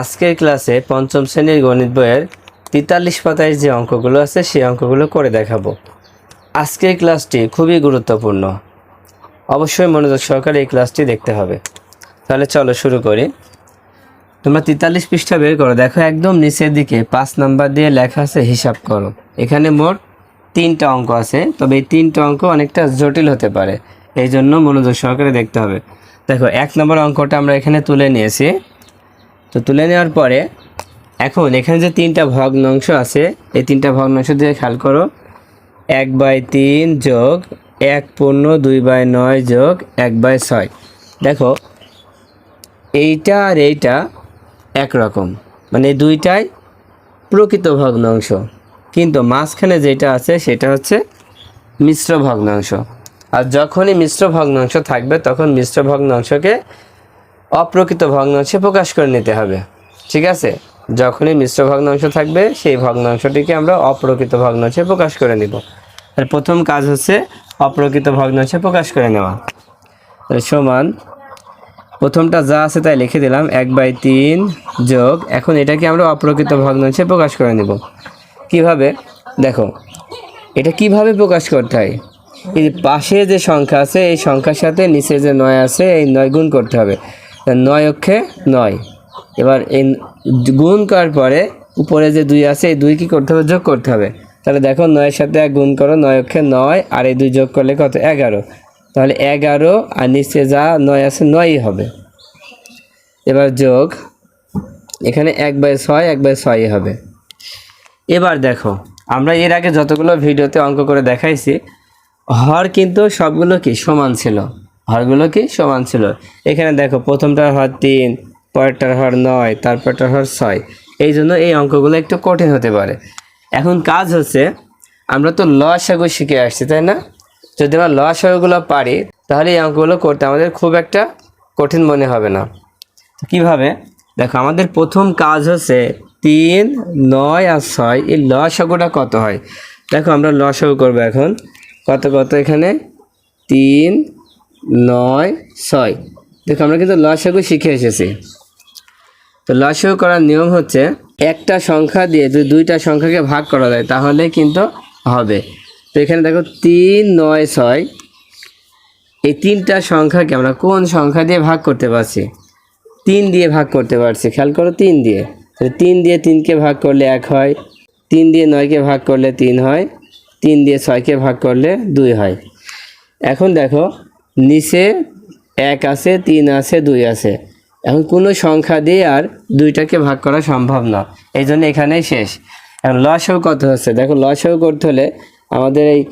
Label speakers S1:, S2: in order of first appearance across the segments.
S1: আজকের ক্লাসে পঞ্চম শ্রেণির গণিত বইয়ের তেতাল্লিশ পাতায় যে অঙ্কগুলো আছে সেই অঙ্কগুলো করে দেখাবো। আজকের ক্লাসটি খুবই গুরুত্বপূর্ণ। অবশ্যই মনোযোগ সহকারে এই ক্লাসটি দেখতে হবে। তাহলে চলো শুরু করি। তোমরা তেতাল্লিশ পৃষ্ঠা বের করো। দেখো একদম নিচের দিকে পাঁচ নাম্বার দিয়ে লেখা আছে, হিসাব করো। এখানে মোট তিনটা অঙ্ক আছে, তবে এই তিনটা অঙ্ক অনেকটা জটিল হতে পারে। এই জন্য মনোযোগ সহকারে দেখতে হবে। দেখো, এক নম্বর অঙ্কটা আমরা এখানে তুলে নিয়েছি। তো তুলে নেওয়ার পরে এখন এখানে যে তিনটা ভগ্নাংশ আছে, এই তিনটা ভগ্নাংশ দিয়ে খেয়াল করো। এক বাই তিন যোগ এক পূর্ণ দুই বাই নয় যোগ এক বাই ছয়। দেখো, এইটা আর এইটা একরকম। মানে দুইটাই প্রকৃত ভগ্নাংশ। কিন্তু মাঝখানে যেটা আছে, সেটা হচ্ছে মিশ্র ভগ্নাংশ। আর যখনই মিশ্র ভগ্নাংশ থাকবে, তখন মিশ্র ভগ্নাংশকে অপ্রকৃত ভগ্নাংশে প্রকাশ করে নিতে হবে। ঠিক আছে? যখনই মিশ্র ভগ্নাংশ থাকবে, সেই ভগ্নাংশটিকে আমরা অপ্রকৃত ভগ্নাংশে প্রকাশ করে নিব। আর প্রথম কাজ হচ্ছে অপ্রকৃত ভগ্নাংশে প্রকাশ করে নেওয়া। তাহলে সমান, প্রথমটা যা আছে তাই লিখে দিলাম, এক বাই তিন যোগ, এখন এটাকে আমরা অপ্রকৃত ভগ্নাংশে প্রকাশ করে নেব। কীভাবে? দেখো, এটা কীভাবে প্রকাশ করতে হয়? এই পাশে যে সংখ্যা আছে, এই সংখ্যার সাথে নিচে যে নয় আছে, এই নয় গুণ করতে হবে। নয় অক্ষে নয়। এবার এই গুণ করার পরে উপরে যে দুই আছে, এই দুই কি করতে হবে? যোগ করতে হবে। তাহলে দেখো নয়ের সাথে এক গুণ করো, নয় অক্ষে নয়, আর এই দুই যোগ করলে কত? এগারো। তাহলে এগারো আর নিচে যা নয় আছে, নয়ই হবে। এবার যোগ, এখানে এক বাই ছয়, এক বাই ছয়ই হবে। এবার দেখো, আমরা এর আগে যতগুলো ভিডিওতে অঙ্ক করে দেখাইছি, হর কিন্তু সবগুলো কি? সমান ছিল। হরগুলো কি সমান ছিল? এখানে দেখো, প্রথমটার হর তিন, পরেরটার হর নয়, তারপরটার হর ছয়। এই জন্য এই অঙ্কগুলো একটু কঠিন হতে পারে। এখন কাজ হচ্ছে, আমরা তো লসাগু শিখে আসছি, তাই না? যদি আমরা লসাগুগুলো পারি, তাহলে এই অঙ্কগুলো করতে আমাদের খুব একটা কঠিন মনে হবে না। কীভাবে? দেখো, আমাদের প্রথম কাজ হচ্ছে তিন, নয় আর ছয়, এই লসাগুটা কত হয়? দেখো, আমরা লসাগু করব এখন। কত কত এখানে? তিন নয়, ছয়। দেখো, আমরা কিন্তু লসাগু শিখে এসেছি। তো লসাগু করার নিয়ম হচ্ছে একটা সংখ্যা দিয়ে যদি দুইটা সংখ্যাকে ভাগ করা যায়, তাহলে কিন্তু হবে। তো এখানে দেখো, তিন, নয়, ছয়। এই তিনটা সংখ্যাকে আমরা কোন সংখ্যা দিয়ে ভাগ করতে পারছি? তিন দিয়ে ভাগ করতে পারছি। খেয়াল করো, তিন দিয়ে। তাহলে তিন দিয়ে তিনকে ভাগ করলে এক হয়, তিন দিয়ে নয়কে ভাগ করলে তিন হয়, তিন দিয়ে ছয়কে ভাগ করলে দুই হয়। এখন দেখো নিচে এক আছে, তিন আছে, দুই আছে। এখন কোনো সংখ্যা দিয়ে আর দুইটাকে ভাগ করা সম্ভব না। এই জন্য এখানেই শেষ। এখন লসও কত হচ্ছে? দেখো লসও করতে হলে আমাদের এই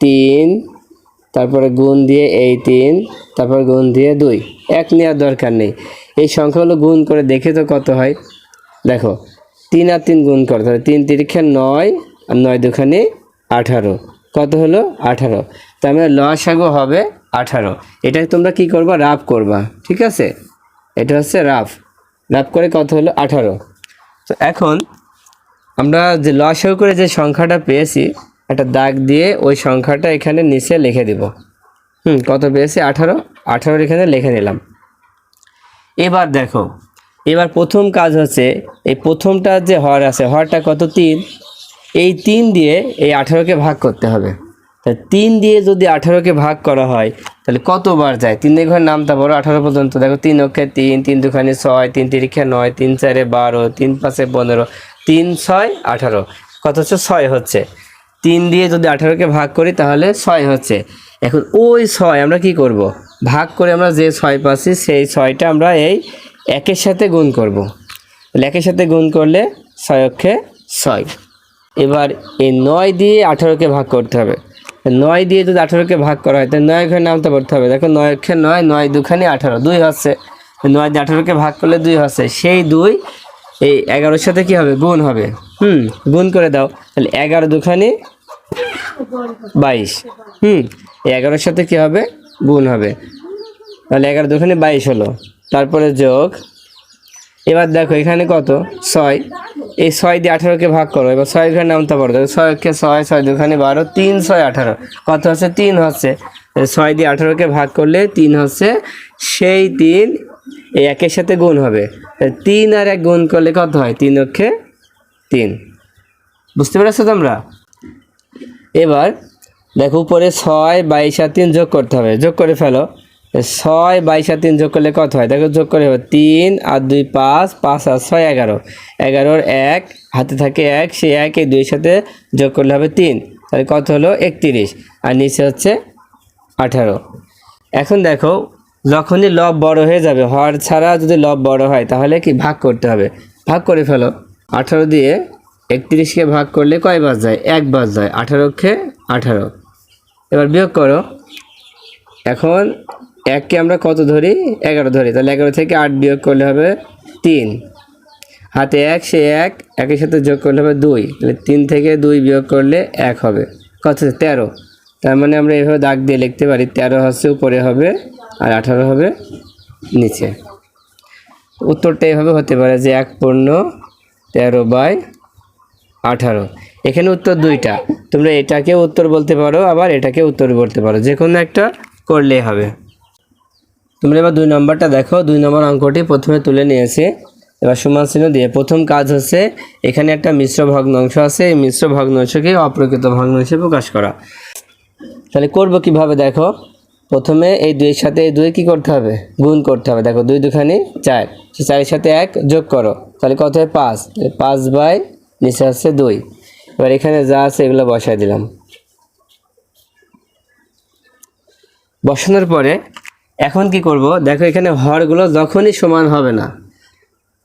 S1: তিন, তারপরে গুণ দিয়ে এই তিন, তারপর গুণ দিয়ে দুই। এক নেওয়ার দরকার নেই। এই সংখ্যাগুলো গুণ করে দেখে তো কত হয়? দেখো, তিন আর তিন গুণ করতে হবে তিন তিরিক্ষে নয় আর নয় দুখানে আঠারো। কত হলো? আঠারো। তার মানে লসাগু হবে আঠারো। এটা তোমরা কি করবা? রাফ করবা। ঠিক আছে? এটা হচ্ছে রাফ। রাফ করে কত হলো? আঠারো। তো এখন আমরা যে লসাগু করে যে সংখ্যাটা পেয়েছি, একটা দাগ দিয়ে ওই সংখ্যাটা এখানে নিচে লিখে দিব। হুম, কত পেয়েছি? আঠারো। আঠারোর এখানে লিখে নিলাম। এবার দেখো, এবার প্রথম কাজ হচ্ছে, এই প্রথমটা যে হর আছে, হরটা কত? তিন। এই তিন দিয়ে এই আঠারোকে ভাগ করতে হবে। তা তিন দিয়ে যদি আঠারোকে ভাগ করা হয়, তাহলে কতবার যায়? তিন ঘর নামটা বড় আঠারো পর্যন্ত। দেখো তিন অক্ষে তিন তিন দুখানে ছয়, তিন তিরিখে নয়, তিন চারে বারো, তিন পাঁচে পনেরো, তিন, ছয়, আঠারো। কত হচ্ছে? ছয় হচ্ছে। তিন দিয়ে যদি আঠারোকে ভাগ করি, তাহলে ছয় হচ্ছে। এখন ওই ছয় আমরা কি করব? ভাগ করে আমরা যে ছয় পাচ্ছি, সেই ছয়টা আমরা এই একের সাথে গুণ করব। তাহলে একের সাথে গুণ করলে ছয় অক্ষে ছয়। এবার এই নয় দিয়ে আঠারোকে ভাগ করতে হবে। নয় দিয়ে যদি আঠারোকে ভাগ করা হয়, তাহলে নয় ঘরে নামতে পড়তে হবে। দেখো নয় অক্ষে নয় নয় দুখানি আঠারো, দুই হচ্ছে। নয় দিয়ে আঠারোকে ভাগ করলে দুই হচ্ছে। সেই দুই, এই এগারোর সাথে কি হবে? গুণ হবে। হুম, গুণ করে দাও। তাহলে এগারো দুখানি বাইশ। হুম এগারোর সাথে কি হবে? গুণ হবে। তাহলে এগারো দুখানি বাইশ হলো। তারপরে যোগ এবার দেখো, এখানে কত? ছয়। এই ছয় দিয়ে আঠারোকে ভাগ করো। এবার ছয় ঘরে নামতে পারো তাহলে ছয় কে ছয় ছয় দুখানে বারো, তিন, ছয়, আঠারো। কত হচ্ছে? তিন হচ্ছে। ছয় দিয়ে আঠারোকে ভাগ করলে তিন হচ্ছে, সেই তিন এই একের সাথে গুণ হবে। তিন আর এক গুণ করলে কত হয়? তিন অক্ষে তিন। বুঝতে পেরেছ তোমরা? এবার দেখো, উপরে ছয়, বাইশ আর তিন যোগ করতে হবে। যোগ করে ফেলো। ছয় বাইশ আর তিন যোগ করলে কত হয়? দেখো যোগ করে হবে তিন, আর দুই পাঁচ পাঁচ আর ছয় এগারো। এগারোর এক, হাতে থাকে এক, সেই এক দুইয়ের সাথে যোগ করলে হবে তিন। তাহলে কত হলো? একত্রিশ। আর নিচে হচ্ছে আঠারো। এখন দেখো, যখনই লব বড় হয়ে যাবে, হর ছাড়া যদি লব বড় হয়, তাহলে কি ভাগ করতে হবে? ভাগ করে ফেলো। আঠারো দিয়ে একত্রিশকে ভাগ করলে কয় বাজ যায়? এক বাজ যায়। আঠারোকে আঠারো। এবার বিয়োগ করো। এখন এককে আমরা কত ধরি? এগারো ধরি। তাহলে এগারো থেকে আট বিয়োগ করলে হবে তিন। হাতে এক, সে এক, একের সাথে যোগ করলে হবে দুই। তাহলে তিন থেকে দুই বিয়োগ করলে এক হবে। কত? তেরো। তার মানে আমরা এভাবে দাগ দিয়ে লিখতে পারি, তেরো হচ্ছে উপরে হবে আর আঠারো হবে নিচে। উত্তরটা এভাবে হতে পারে যে এক পূর্ণ তেরো বাই আঠারো। এখানে উত্তর দুইটা। তোমরা এটাকে উত্তর বলতে পারো, আবার এটাকে উত্তর বলতে পারো। যে কোনো একটা করলেই হবে। তোমরা এবার দুই নম্বরটা দেখো, দুই নম্বর অঙ্কটি প্রথমে তুলে নিয়েছি এবার সমান চিহ্ন দিয়ে, প্রথম কাজ হচ্ছে, এখানে একটা মিশ্র ভগ্নাংশ আছে, এই মিশ্র ভগ্নাংশকে অপ্রকৃত ভগ্নাংশে প্রকাশ করা। তাহলে করব কীভাবে দেখো? প্রথমে এই দুইয়ের সাথে এই দুই কি করতে হবে? গুণ করতে হবে। দেখো, দুই দুখানি, চার। চারের সাথে এক যোগ করো। তাহলে কত হয়? পাঁচ। পাঁচ বাই, নিচে আসছে দুই। এবার এখানে যা আছে, এগুলো বসাই দিলাম। বসানোর পরে এখন কি করব? দেখো এখানে হরগুলো যখনই সমান হবে না।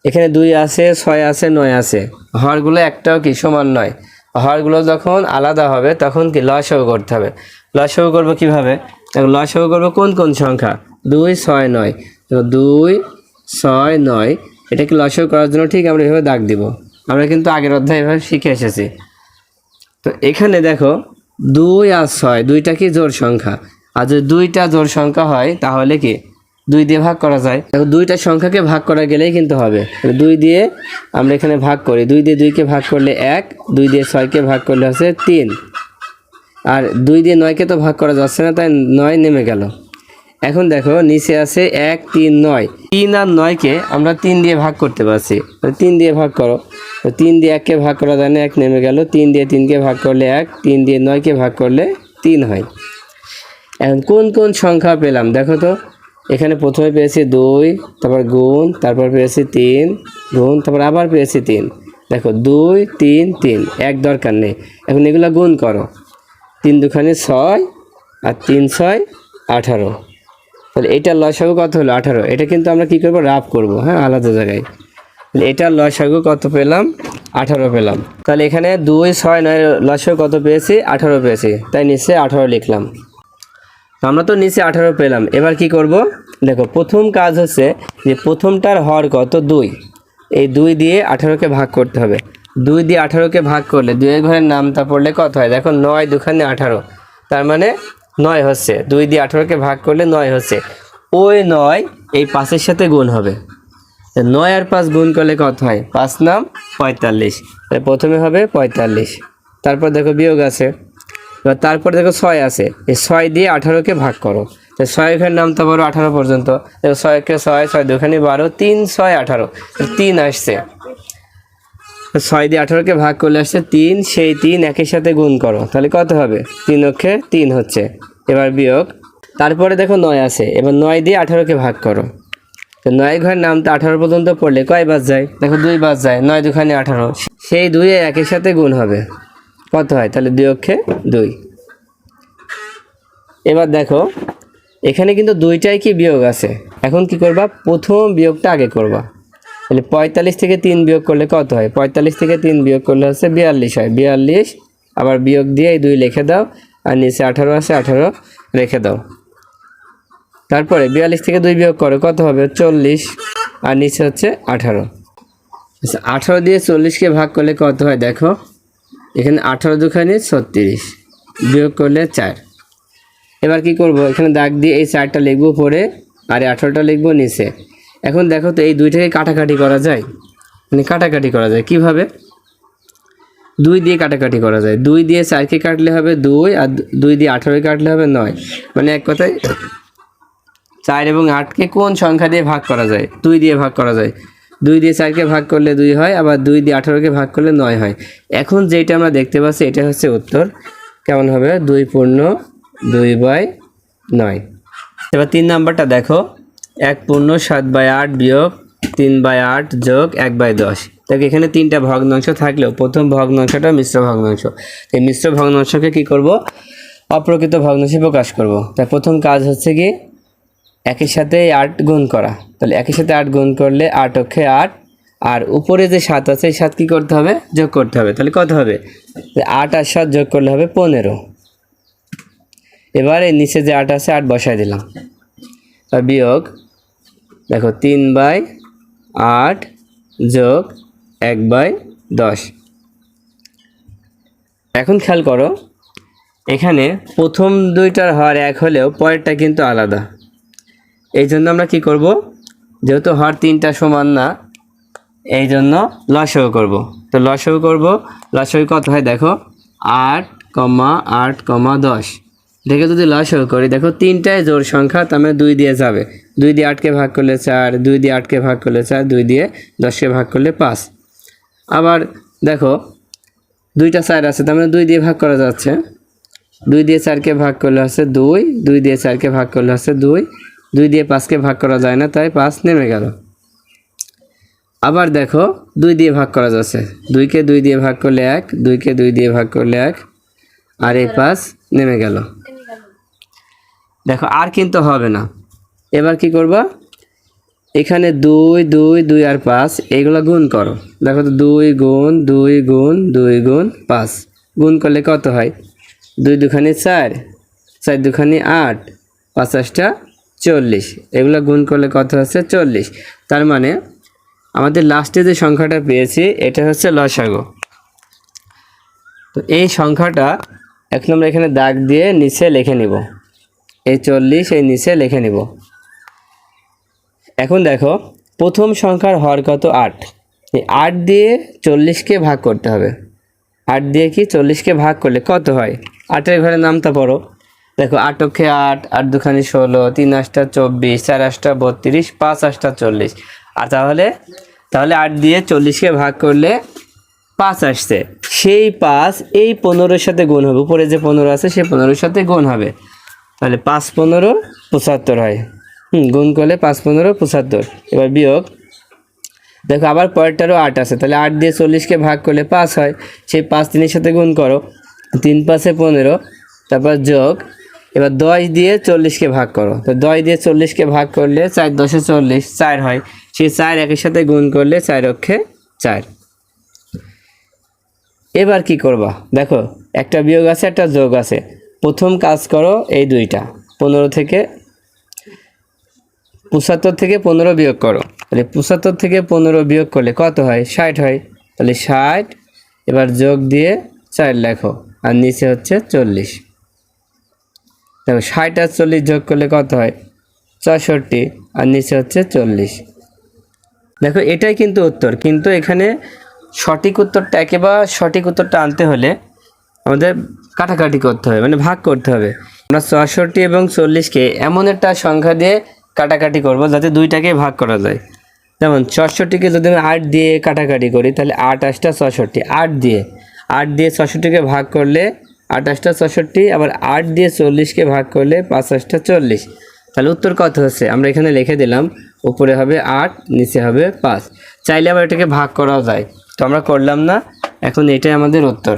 S1: এখানে দুই আছে, ছয় আছে, নয় আছে। হরগুলো একটাও কি সমান নয়? হরগুলো যখন আলাদা হবে, তখন কি লসও করতে হবে? লসও করব কীভাবে? লসও করব কোন কোন সংখ্যা? দুই, ছয়, নয়। দুই, ছয়, নয় এটাকে লসও করার জন্য? ঠিক আমরা এভাবে দাগ দিব। আমরা কিন্তু আগের অধ্যায় এভাবে শিখে এসেছি। তো এখানে দেখো, দুই আর ছয়, দুইটা কি জোর সংখ্যা? আর যদি দুইটা জোর সংখ্যা হয়, তাহলে কি? দুই দিয়ে ভাগ করা যায়। দেখো, দুইটা সংখ্যাকে ভাগ করা গেলেই কিন্তু হবে। দুই দিয়ে আমরা এখানে ভাগ করি। দুই দিয়ে দুইকে ভাগ করলে এক, দুই দিয়ে ছয়কে ভাগ করলে হচ্ছে তিন। আর দুই দিয়ে নয়কে তো ভাগ করা যাচ্ছে না, তাই নয় নেমে গেল। এখন দেখো, নিচে আছে এক, তিন, নয়। তিন আর নয়কে আমরা তিন দিয়ে ভাগ করতে পারছি। তিন দিয়ে ভাগ করো। তো তিন দিয়ে এককে ভাগ করা যায় না, এক নেমে গেল। তিন দিয়ে তিনকে ভাগ করলে এক, তিন দিয়ে নয়কে ভাগ করলে তিন হয়। এখন কোন কোন সংখ্যা পেলাম? দেখো তো, এখানে প্রথমে পেয়েছি দুই, তারপর গুণ, তারপর পেয়েছি তিন, গুণ, তারপর আবার পেয়েছি তিন। দেখো, দুই, তিন তিন, এক দরকার নেই। এখন এগুলো গুণ করো। তিন দুখানে ছয় আর তিন ছয় আঠারো। তাহলে এটার লসাগু কত হলো? আঠারো। এটা কিন্তু আমরা কী করব? রাফ করব হ্যাঁ আলাদা জায়গায়। এটার লসাগু কত পেলাম? আঠারো পেলাম। তাহলে এখানে দুই, ছয়, নয় লসাগু কত পেয়েছি? আঠারো পেয়েছি। তাই নিচে আঠারো লিখলাম। আমরা তো নিচে আঠারো পেলাম। এবার কি করব? দেখো, প্রথম কাজ হচ্ছে যে প্রথমটার হর কত? দুই। এই দুই দিয়ে আঠারোকে ভাগ করতে হবে। দুই দিয়ে আঠারোকে ভাগ করলে দুইয়ের ঘরের নামটা পড়লে কত হয়? দেখো, নয় দুখানে আঠারো। তার মানে নয় হচ্ছে। দুই দিয়ে আঠারোকে ভাগ করলে নয় হচ্ছে। ওই নয় এই পাঁচের সাথে গুণ হবে। নয় আর পাঁচ গুণ করলে কত হয়? পাঁচ নাম পঁয়তাল্লিশ। প্রথমে হবে পঁয়তাল্লিশ। তারপর দেখো বিয়োগ আছে। এবার তারপর দেখো ছয় আছে। এই ছয় দিয়ে আঠারোকে ভাগ করো। তো ছয় ঘরের নামটা বড় আঠারো পর্যন্ত। দেখো ছয়কে ছয় ছয় দুখানি বারো, তিন, ছয়, আঠারো। তিন আসছে। ছয় দিয়ে আঠারোকে ভাগ করলে আসছে তিন, সেই তিন একের সাথে গুণ করো। তাহলে কত হবে? তিন অক্ষে তিন হচ্ছে। এবার বিয়োগ। তারপরে দেখো নয় আছে। এবার নয় দিয়ে আঠারোকে ভাগ করো। তো নয় ঘরের নামটা আঠারো পর্যন্ত পড়লে কয় বাজ যায়? দেখো দুই বাজ যায়। নয় দুখানে আঠারো। সেই দুই একের সাথে গুণ হবে। কত হয়? তাহলে দুই অক্ষে দুই। এবার দেখো, এখানে কিন্তু দুইটাই কি বিয়োগ আছে? এখন কি করবা? প্রথম বিয়োগটা আগে করবা। তাহলে পঁয়তাল্লিশ থেকে তিন বিয়োগ করলে কত হয়? পঁয়তাল্লিশ থেকে তিন বিয়োগ করলে হচ্ছে বিয়াল্লিশ হয়। বিয়াল্লিশ, আবার বিয়োগ দিয়ে এই দুই লিখে দাও, আর নিচে আঠারো আছে, আঠারো রেখে দাও। তারপরে বিয়াল্লিশ থেকে দুই বিয়োগ করো, কত হবে? চল্লিশ, আর নিচে হচ্ছে আঠারো। আচ্ছা আঠারো দিয়ে চল্লিশকে ভাগ করলে কত হয়? দেখো এখানে আঠারো দুখানি ছত্রিশ, বিয়োগ করলে চার। এবার কি করব? এখানে দাগ দিয়ে এই চারটা লিখব পরে আর আঠারোটা লিখব নিচে। এখন দেখো তো এই দুইটাকে কাটাকাটি করা যায়? মানে কাটাকাটি করা যায়। কীভাবে? দুই দিয়ে কাটাকাটি করা যায়। দুই দিয়ে চারকে কাটলে হবে দুই আর দুই দিয়ে আঠারোই কাটলে হবে নয়। মানে এক কথায় চার এবং আটকে কোন সংখ্যা দিয়ে ভাগ করা যায়? দুই দিয়ে ভাগ করা যায়। দুই দিয়ে চারকে ভাগ করলে দুই হয়, আবার দুই দিয়ে আঠারোকে ভাগ করলে নয় হয়। এখন যেটা আমরা দেখতে পাচ্ছি এটা হচ্ছে উত্তর। কেমন হবে? দুই পূর্ণ দুই বাই নয়। এবার তিন নাম্বারটা দেখো। এক পূর্ণ সাত বাই আট বিয়োগ তিন বাই আট যোগ এক বাই দশ। দেখ, এখানে তিনটা ভগ্নাংশ থাকলেও প্রথম ভগ্নাংশটা মিশ্র ভগ্নাংশ। এই মিশ্র ভগ্নাংশকে কি করব? অপ্রকৃত ভগ্নাংশে প্রকাশ করব। তাই প্রথম কাজ হচ্ছে কি একের সাথে আট গুণ করা। তাহলে একের সাথে আট গুণ করলে আট অক্ষে আট। আর উপরে যে সাত আছে, এই সাত কী করতে হবে? যোগ করতে হবে। তাহলে কত হবে? আট আর সাত যোগ করলে হবে পনেরো। এবারে নিচে যে আট আছে, আট বসাই দিলাম। আর বিয়োগ, দেখো, তিন বাই আট যোগ এক বাই দশ। এখন খেয়াল করো, এখানে প্রথম দুইটার হর এক হলেও পরেরটা কিন্তু আলাদা। এই জন্য আমরা কি করব? যেহেতু হর তিনটা সমান না এই জন্য লসও করব। তো লসও করব লসও কত হয় দেখো, আট কমা আট কমা দশ। দেখে যদি লসও করি, দেখো তিনটায় জোর সংখ্যা, তার মানে দুই দিয়ে যাবে। দুই দিয়ে আটকে ভাগ করলে চার, দুই দিয়ে আটকে ভাগ করলে চার, দুই দিয়ে দশকে ভাগ করলে পাঁচ। আবার দেখো, দুইটা চার আছে, তার মানে দুই দিয়ে ভাগ করা যাচ্ছে। দুই দিয়ে চারকে ভাগ করলে হচ্ছে দুই দুই দিয়ে চারকে ভাগ করলে হচ্ছে দুই দুই দিয়ে পাঁচকে ভাগ করা যায় না, তাই পাঁচ নেমে গেল। আবার দেখো, দুই দিয়ে ভাগ করা যাচ্ছে। দুইকে দুই দিয়ে ভাগ করলে এক, দুইকে দুই দিয়ে ভাগ করলে এক, আর এই পাঁচ নেমে গেল। দেখো, আর কিন্তু হবে না। এবার কি করবা? এখানে দুই দুই দুই আর পাঁচ এইগুলো গুণ করো। দেখো তো, দুই গুণ দুই গুণ দুই গুণ, পাঁচ। গুণ করলে কত হয়? দুই দুখানি চার চার দুখানি আট পাঁচাশটা চল্লিশ। এগুলো গুণ করলে কত হচ্ছে চল্লিশ। তার মানে আমাদের লাস্টে যে সংখ্যাটা পেয়েছি, এটা হচ্ছে লসাগো। তো এই সংখ্যাটা এখন আমরা এখানে দাগ দিয়ে নিচে লিখে নিব। এই চল্লিশ, এই নিচে লিখে নিব। এখন দেখো, প্রথম সংখ্যার হর কত? আট। এই আট দিয়ে চল্লিশকে ভাগ করতে হবে। আট দিয়ে কি? চল্লিশকে ভাগ করলে কত হয়? আটের ঘরে নামটা পড়ো। দেখো আট অক্ষে আট আট দুখানি ষোলো, তিন আটটা চব্বিশ, চার আটটা বত্রিশ, পাঁচ আটটা চল্লিশ। আর তাহলে তাহলে আট দিয়ে চল্লিশকে ভাগ করলে পাঁচ আসছে। সেই পাঁচ এই পনেরোর সাথে গুণ হবে। উপরে যে পনেরো আছে সেই পনেরোর সাথে গুণ হবে। তাহলে পাঁচ পনেরো পঁচাত্তর হয়। হুম, গুণ করলে পাঁচ পনেরো পঁচাত্তর। এবার বিয়োগ। দেখো আবার পরেরটারও আট আছে। তাহলে আট দিয়ে চল্লিশকে ভাগ করলে পাঁচ হয়। সেই পাঁচ তিনের সাথে গুণ করো। তিন পাঁচে পনেরো, তারপর যোগ এবার দশ দিয়ে চল্লিশকে ভাগ করো। তো দশ দিয়ে চল্লিশকে ভাগ করলে চার, দশে চল্লিশ, চার হয়। সেই চার একের সাথে গুণ করলে চার অক্ষে চার। এবার কি করবা? দেখো, একটা বিয়োগ আছে, একটা যোগ আছে। প্রথম কাজ করো এই দুইটা। পনেরো থেকে পঁচাত্তর থেকে পনেরো বিয়োগ করো। তাহলে পঁচাত্তর থেকে পনেরো বিয়োগ করলে কত হয়? ষাট হয়। তাহলে ষাট, এবার যোগ দিয়ে চার লেখো। আর নিচে হচ্ছে চল্লিশ। দেখো, ষাট আর চল্লিশ যোগ করলে কত হয়? চৌষট্টি, আর নিচে হচ্ছে চল্লিশ। দেখো, এটাই কিন্তু উত্তর। কিন্তু এখানে সঠিক উত্তরটা একেবারে সঠিক উত্তরটা আনতে হলে আমাদের কাটাকাটি করতে হবে মানে ভাগ করতে হবে। আমরা চৌষট্টি এবং চল্লিশকে এমন একটা সংখ্যা দিয়ে কাটাকাটি করব যাতে দুইটাকে ভাগ করা যায়। যেমন, চৌষট্টিকে যদি আমি আট দিয়ে কাটাকাটি করি, তাহলে আট আটটা চৌষট্টি। আট দিয়ে আট দিয়ে চৌষট্টিকে ভাগ করলে আঠাশটা ছষট্টি, আবার আট দিয়ে চল্লিশকে ভাগ করলে পাঁচাশটা চল্লিশ। তাহলে উত্তর কত হচ্ছে? আমরা এখানে লিখে দিলাম, উপরে হবে আট, নিচে হবে পাঁচ। চাইলে আবার এটাকে ভাগ করাও যায়। তো আমরা করলাম না, এখন এটাই আমাদের উত্তর।